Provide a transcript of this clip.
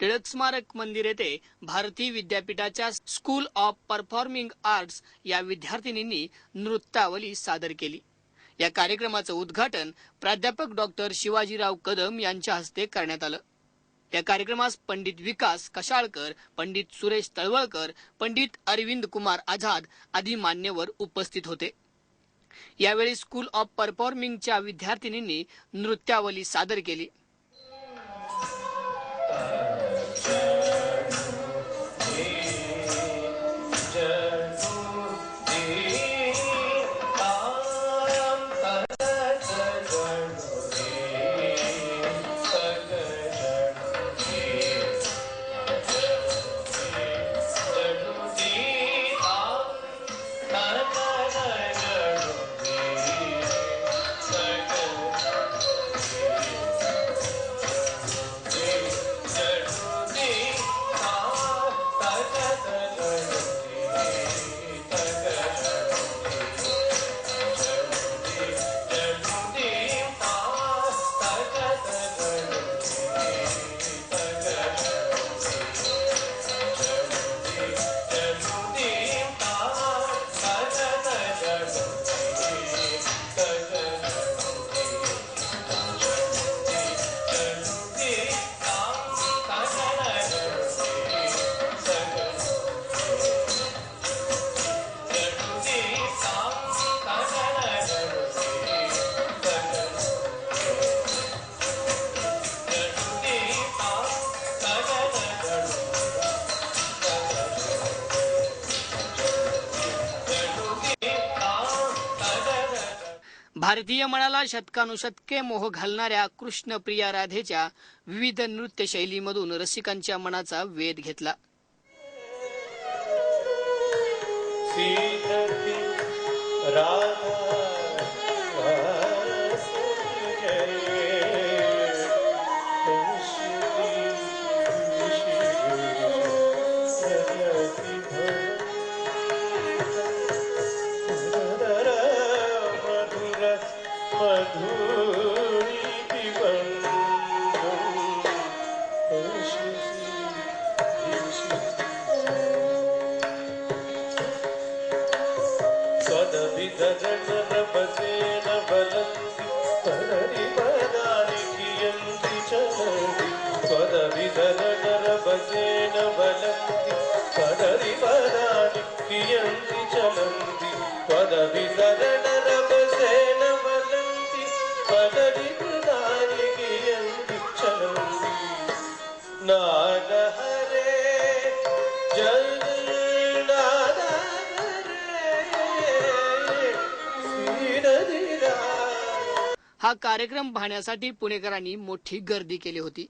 टिळक स्मारक मंदिर येथे भारती विद्यापीठाच्या स्कूल ऑफ परफॉर्मिंग आर्ट्स या विद्यार्थिनींनी नृत्यावली सादर केली. या कार्यक्रमाचं उद्घाटन प्राध्यापक डॉक्टर शिवाजीराव कदम यांच्या हस्ते करण्यात आलं. या कार्यक्रमास पंडित विकास कशाळकर पंडित सुरेश तळवळकर पंडित अरविंद कुमार आझाद आदी मान्यवर उपस्थित होते. यावेळी स्कूल ऑफ परफॉर्मिंगच्या विद्यार्थिनींनी नृत्यावली सादर केली. भारतीय मनाला शतकानुशतके मोह घालणाऱ्या कृष्णप्रिया राधेच्या विविध नृत्य शैलीमधून रसिकांच्या मनाचा वेध घेतला. राधा తనని పదానికి ఎంతి చలంది పదవి ధనర భజేన బలంది కదరి పదానికి ఎంతి చలంది పదవి ధనర భజేన బలంది కదరి పదానికి हा कार्यक्रम पाहण्यासाठी पुणेकरांनी मोठी गर्दी केली होती.